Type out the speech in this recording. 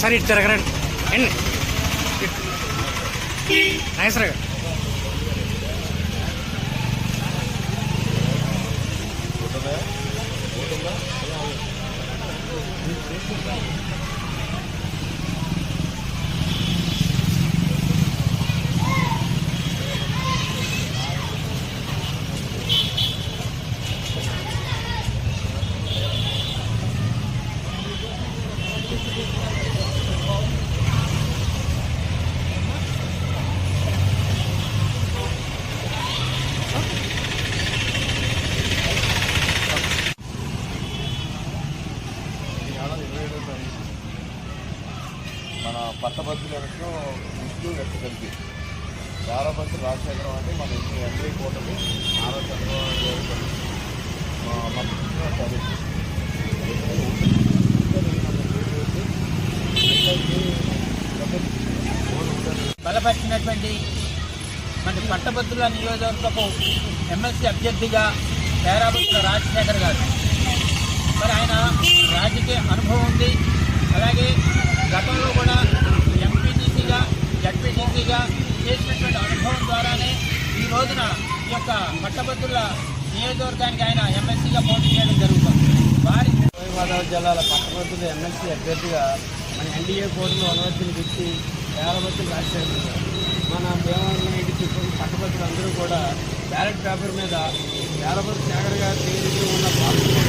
సరే ఇటు తిరగరండి. అండి నాగేశ్వర గారు. ఇవాళ మన తారీఖు మన పట్టభద్రులకు విష్ణు వ్యక్త కలిపి చాలామంది రాజశేఖరం అంటే మన ఎంపీ ఎంట్రీ కూటమి నారా చంద్రబాబు గారు బలపరిచినటువంటి మన పట్టభద్రుల నియోజకవర్గపు ఎమ్మెల్సీ అభ్యర్థిగా పేరాబత్తుల రాజశేఖర్ గారు. మరి ఆయన రాజకీయ అనుభవం ఉంది. అలాగే గతంలో కూడా ఎంపీటీసీగా జడ్పీటీసీగా చేసినటువంటి అనుభవం ద్వారానే ఈ రోజున ఈ యొక్క పట్టభద్రుల నియోజకవర్గానికి ఆయన ఎమ్మెల్సీగా పోటీ చేయడం జరుగుతుంది. వారి గోదావరి జిల్లాల పట్టభద్రుల ఎమ్మెల్సీ అభ్యర్థిగా మన ఎన్డీఏ కోర్టులో అనుమతిని ఇచ్చి వేలబద్దులు రాశారు. మన భీమవరం ఇంటి చుట్టూ పట్టభద్రులు అందరూ కూడా బ్యాలెట్ పేపర్ మీద వేలబద్దు శేఖర్ గారు ఉన్న బాక్స్